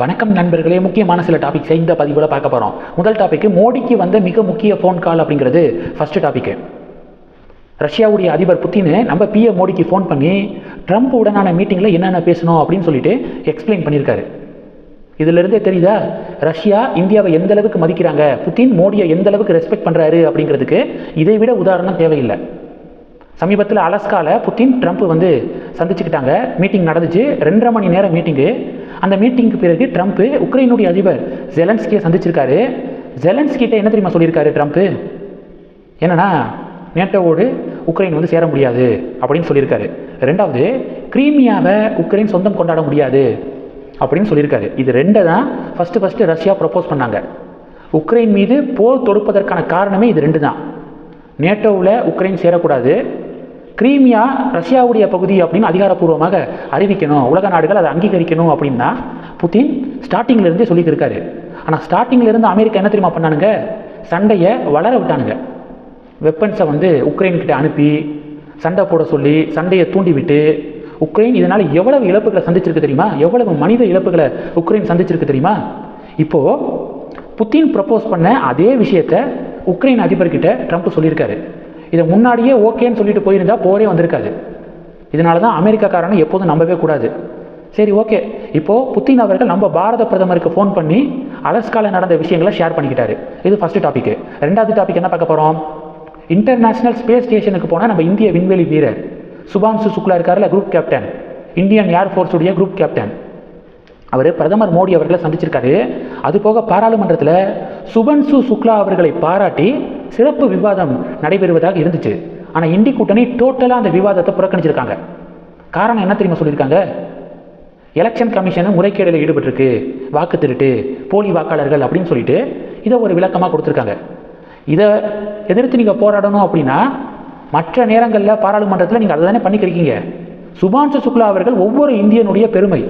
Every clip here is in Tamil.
வணக்கம் நண்பர்களே முக்கியமான சில டாபிக்ஸை இந்த பதிவில் பார்க்க போகிறோம் முதல் டாபிக் மோடிக்கு வந்த மிக முக்கிய ஃபோன் கால் அப்படிங்கிறது ஃபர்ஸ்ட் டாபிக் ரஷ்யாவுடைய அதிபர் புத்தின் நம்ம பிஎம் மோடிக்கு ஃபோன் பண்ணி ட்ரம்ப் உடனான மீட்டிங்கில் என்னென்ன பேசணும் அப்படின்னு சொல்லிட்டு எக்ஸ்பிளைன் பண்ணியிருக்காரு இதிலிருந்தே தெரியுதா? ரஷ்யா இந்தியாவை எந்த அளவுக்கு மதிக்கிறாங்க? புத்தின் மோடியை எந்த அளவுக்கு ரெஸ்பெக்ட் பண்ணுறாரு அப்படிங்கிறதுக்கு இதை விட உதாரணம் தேவையில்லை. சமீபத்தில் அலஸ்கால புத்தின் ட்ரம்ப் வந்து சந்திச்சுக்கிட்டாங்க. மீட்டிங் நடந்துச்சு. ரெண்டரை மணி நேரம் மீட்டிங்கு அந்த மீட்டிங்க்கு பிறகு ட்ரம்ப்பு உக்ரைனுடைய அதிபர் ஜெலன்ஸ்கியை சந்திச்சிருக்காரு. ஜெலன்ஸ்கிட்ட என்ன தெரியுமா சொல்லியிருக்காரு ட்ரம்ப்பு என்னன்னா நேட்டோவோடு உக்ரைன் வந்து சேர முடியாது அப்படின்னு சொல்லியிருக்காரு. ரெண்டாவது கிரீமியாவை உக்ரைன் சொந்தம் கொண்டாட முடியாது அப்படின்னு சொல்லியிருக்காரு. இது ரெண்டை தான் ஃபஸ்ட்டு ஃபஸ்ட்டு ரஷ்யா ப்ரப்போஸ் பண்ணாங்க. உக்ரைன் மீது போர் தொடுப்பதற்கான காரணமே இது ரெண்டு தான். நேட்டோவில் உக்ரைன் சேரக்கூடாது. கிரீமியா ரஷ்யாவுடைய பகுதி அப்படின்னு அதிகாரப்பூர்வமாக அறிவிக்கணும். உலக நாடுகள் அதை அங்கீகரிக்கணும் அப்படின்னா புதின் ஸ்டார்டிங்லேருந்தே சொல்லிட்டு இருக்காரு ஆனால் ஸ்டார்டிங்லேருந்து அமெரிக்கா என்ன தெரியுமா பண்ணானுங்க? சண்டையை வளர விட்டானுங்க. வெப்பன்ஸை வந்து உக்ரைன்கிட்ட அனுப்பி சண்டை போட சொல்லி சண்டையை தூண்டிவிட்டு உக்ரைன் இதனால் எவ்வளவு இழப்புகளை சந்திச்சிருக்கு தெரியுமா? எவ்வளவு மனித இழப்புகளை உக்ரைன் சந்திச்சிருக்கு தெரியுமா? இப்போது புத்தின் ப்ரப்போஸ் பண்ண அதே விஷயத்தை உக்ரைன் அதிபர்கிட்ட ட்ரம்ப் சொல்லியிருக்காரு. இதை முன்னாடியே ஓகேன்னு சொல்லிட்டு போயிருந்தா போரே வந்திருக்காது. இதனால தான் அமெரிக்காக்காரனை எப்போதும் நம்பவே கூடாது. சரி ஓகே. இப்போது புத்தின் அவர்கள் நம்ம பாரத பிரதமருக்கு ஃபோன் பண்ணி அலஸ்காவில் நடந்த விஷயங்களை ஷேர் பண்ணிக்கிட்டாரு. இது ஃபர்ஸ்ட் டாபிக் ரெண்டாவது டாபிக் என்ன பார்க்க போகிறோம் இன்டர்நேஷனல் ஸ்பேஸ் ஸ்டேஷனுக்கு போனால் நம்ம இந்திய விண்வெளி வீரர் சுபான்சு சுக்லா இருக்கார்ல குரூப் கேப்டன் இந்தியன் ஏர்ஃபோர்ஸுடைய குரூப் கேப்டன் அவர் பிரதமர் மோடி அவர்களை சந்திச்சிருக்காரு. அது போக பாராளுமன்றத்தில் சுபன்சு சுக்லா அவர்களை பாராட்டி சிறப்பு விவாதம் நடைபெறுவதாக இருந்துச்சு. ஆனால் இந்தி கூட்டணி டோட்டலாக அந்த விவாதத்தை புறக்கணிச்சிருக்காங்க. காரணம் என்ன தெரியுமா சொல்லியிருக்காங்க? எலெக்ஷன் கமிஷன் முறைகேடில் ஈடுபட்டிருக்கு. வாக்கு திருட்டு போலி வாக்காளர்கள் அப்படின்னு சொல்லிட்டு இதை ஒரு விளக்கமாக கொடுத்துருக்காங்க. இதை எதிர்த்து நீங்கள் போராடணும் அப்படின்னா மற்ற நேரங்களில் பாராளுமன்றத்தில் நீங்கள் அதை தானே பண்ணிக்கிறீங்க சுபான்சு சுக்லா அவர்கள் ஒவ்வொரு இந்தியனுடைய பெருமை.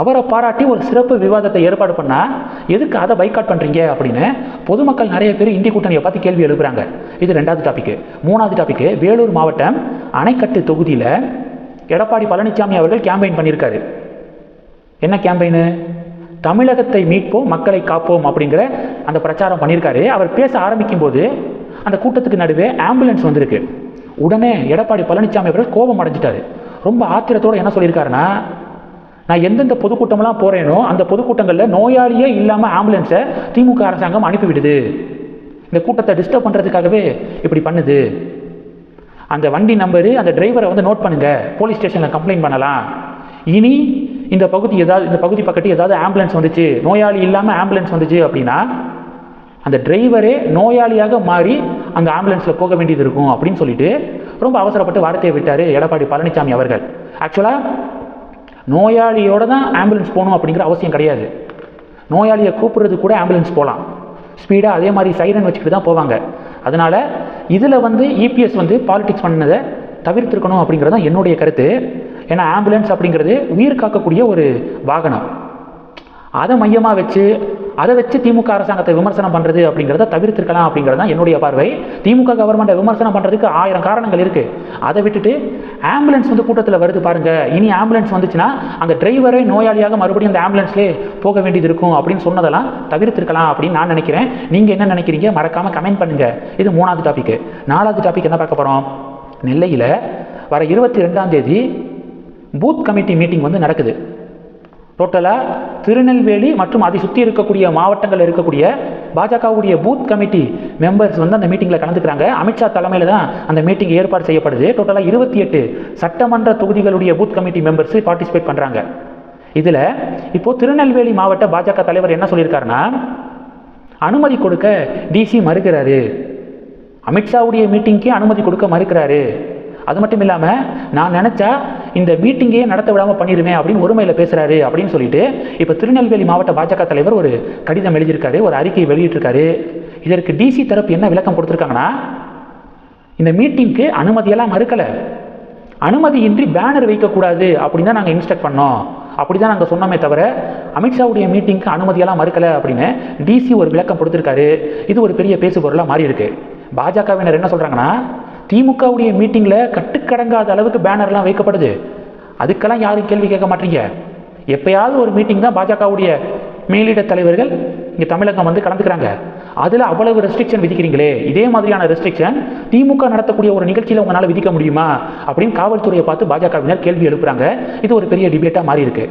அவரை பாராட்டி ஒரு சிறப்பு விவாதத்தை ஏற்பாடு பண்ணால் எதுக்கு அதை பைக்காட் பண்ணுறீங்க அப்படின்னு பொதுமக்கள் நிறைய பேர் இந்தி கூட்டணியை பார்த்து கேள்வி எழுப்புறாங்க. இது ரெண்டாவது டாபிக் மூணாவது டாபிக் வேலூர் மாவட்டம் அணைக்கட்டு தொகுதியில் எடப்பாடி பழனிசாமி அவர்கள் கேம்பெயின் பண்ணியிருக்காரு. என்ன கேம்பெயின் தமிழகத்தை மீட்போம் மக்களை காப்போம் அப்படிங்கிற அந்த பிரச்சாரம் பண்ணியிருக்காரு. அவர் பேச ஆரம்பிக்கும் போது அந்த கூட்டத்துக்கு நடுவே ஆம்புலன்ஸ் வந்திருக்கு. உடனே எடப்பாடி பழனிசாமி அவர்கள் கோபம் அடைஞ்சிட்டாரு. ரொம்ப ஆத்திரத்தோடு என்ன சொல்லியிருக்காருன்னா நான் எந்தெந்த பொதுக்கூட்டமெல்லாம் போகிறேனோ அந்த பொதுக்கூட்டங்களில் நோயாளியே இல்லாமல் ஆம்புலன்ஸை திமுக அரசாங்கம் அனுப்பிவிடுது. இந்த கூட்டத்தை டிஸ்டர்ப் பண்ணுறதுக்காகவே இப்படி பண்ணுது. அந்த வண்டி நம்பரு அந்த டிரைவரை வந்து நோட் பண்ணுங்கள் போலீஸ் ஸ்டேஷனில் கம்ப்ளைண்ட் பண்ணலாம். இனி இந்த பகுதி ஏதாவது இந்த பகுதி பக்கத்து ஏதாவது ஆம்புலன்ஸ் வந்துச்சு நோயாளி இல்லாமல் ஆம்புலன்ஸ் வந்துச்சு அப்படின்னா அந்த டிரைவரே நோயாளியாக மாறி அந்த ஆம்புலன்ஸில் போக வேண்டியது இருக்கும் அப்படின்னு சொல்லிட்டு ரொம்ப அவசரப்பட்டு வார்த்தையை விட்டார் எடப்பாடி பழனிசாமி அவர்கள். ஆக்சுவலாக நோயாளியோட தான் ஆம்புலன்ஸ் போகணும் அப்படிங்கிற அவசியம் கிடையாது. நோயாளியை கூப்பிடுறது கூட ஆம்புலன்ஸ் போகலாம். ஸ்பீடாக அதே மாதிரி சைரன் வச்சுக்கிட்டு தான் போவாங்க. அதனால் இதில் வந்து இபிஎஸ் வந்து பாலிடிக்ஸ் பண்ணதை தவிர்த்திருக்கணும் அப்படிங்கிறது தான் என்னுடைய கருத்து. ஏன்னா ஆம்புலன்ஸ் அப்படிங்கிறது உயிர் காக்கக்கூடிய ஒரு வாகனம். அதை மையமாக வச்சு அதை வச்சு திமுக அரசாங்கத்தை விமர்சனம் பண்ணுறது அப்படிங்கிறத தவிர்த்திருக்கலாம் அப்படிங்கிறது தான் என்னுடைய பார்வை. திமுக கவர்மெண்ட்டை விமர்சனம் பண்ணுறதுக்கு ஆயிரம் காரணங்கள் இருக்குது அதை விட்டுட்டு ஆம்புலன்ஸ் வந்து கூட்டத்தில் வருது பாருங்கள் இனி ஆம்புலன்ஸ் வந்துச்சுன்னா அந்த டிரைவரே நோயாளியாக மறுபடியும் அந்த ஆம்புலன்ஸ்லேயே போக வேண்டியது இருக்கும் அப்படின்னு சொன்னதெல்லாம் தவிர்த்திருக்கலாம் அப்படின்னு நான் நினைக்கிறேன். நீங்கள் என்ன நினைக்கிறீங்க? மறக்காமல் கமெண்ட் பண்ணுங்கள் இது மூணாவது டாபிக் நாலாவது டாபிக் என்ன பார்க்க போகிறோம் நெல்லையில் வர இருபத்தி ரெண்டாம் தேதி பூத் கமிட்டி மீட்டிங் வந்து நடக்குது. டோட்டலாக திருநெல்வேலி மற்றும் அதை சுற்றி இருக்கக்கூடிய மாவட்டங்களில் இருக்கக்கூடிய பாஜகவுடைய பூத் கமிட்டி மெம்பர்ஸ் வந்து அந்த மீட்டிங்கில் கலந்துக்கிறாங்க. அமித்ஷா தலைமையில் தான் அந்த மீட்டிங் ஏற்பாடு செய்யப்படுது. டோட்டலாக இருபத்தி எட்டு சட்டமன்ற தொகுதிகளுடைய பூத் கமிட்டி மெம்பர்ஸ் பார்ட்டிசிபேட் பண்ணுறாங்க இதில் இப்போது திருநெல்வேலி மாவட்ட பாஜக தலைவர் என்ன சொல்லியிருக்காருன்னா அனுமதி கொடுக்க டிசி மறுக்கிறாரு. அமித்ஷாவுடைய மீட்டிங்க்கே அனுமதி கொடுக்க மறுக்கிறாரு. அது மட்டும் இல்லாமல் நான் நினச்சா இந்த மீட்டிங்கே நடத்த விடாமல் பண்ணிடுவேன் அப்படின்னு ஒருமையில் பேசுகிறாரு அப்படின்னு சொல்லிட்டு இப்போ திருநெல்வேலி மாவட்ட பாஜக தலைவர் ஒரு கடிதம் எழுதியிருக்காரு ஒரு அறிக்கை வெளியிட்டிருக்காரு. இதற்கு டிசி தரப்பு என்ன விளக்கம் கொடுத்துருக்காங்கன்னா இந்த மீட்டிங்க்கு அனுமதியெல்லாம் மறுக்கலை. அனுமதியின்றி பேனர் வைக்கக்கூடாது அப்படின்னு தான் நாங்கள் இன்ஸ்ட்ரக்ட் பண்ணோம். அப்படி தான் நாங்கள் சொன்னோமே தவிர அமித்ஷாவுடைய மீட்டிங்க்கு அனுமதியெல்லாம் மறுக்கலை அப்படின்னு டிசி ஒரு விளக்கம் கொடுத்துருக்காரு. இது ஒரு பெரிய பேசுபொருளாக மாறி இருக்கு பாஜகவினர் என்ன சொல்கிறாங்கன்னா திமுகவுடைய மீட்டிங்கில் கட்டுக்கடங்காத அளவுக்கு பேனர்லாம் வைக்கப்படுது. அதுக்கெல்லாம் யாரும் கேள்வி கேட்க மாட்டீங்க. எப்பயாவது ஒரு மீட்டிங் தான் பாஜகவுடைய மேலிட தலைவர்கள் இங்கே தமிழகம் வந்து கலந்துக்கிறாங்க. அதில் அவ்வளவு ரெஸ்ட்ரிக்ஷன் விதிக்கிறீங்களே. இதே மாதிரியான ரெஸ்ட்ரிக்ஷன் திமுக நடத்தக்கூடிய ஒரு நிகழ்ச்சியில் உங்களால் விதிக்க முடியுமா? அப்படின்னு காவல்துறையை பார்த்து பாஜகவினர் கேள்வி எழுப்புறாங்க. இது ஒரு பெரிய டிபேட்டாக மாறி இருக்குது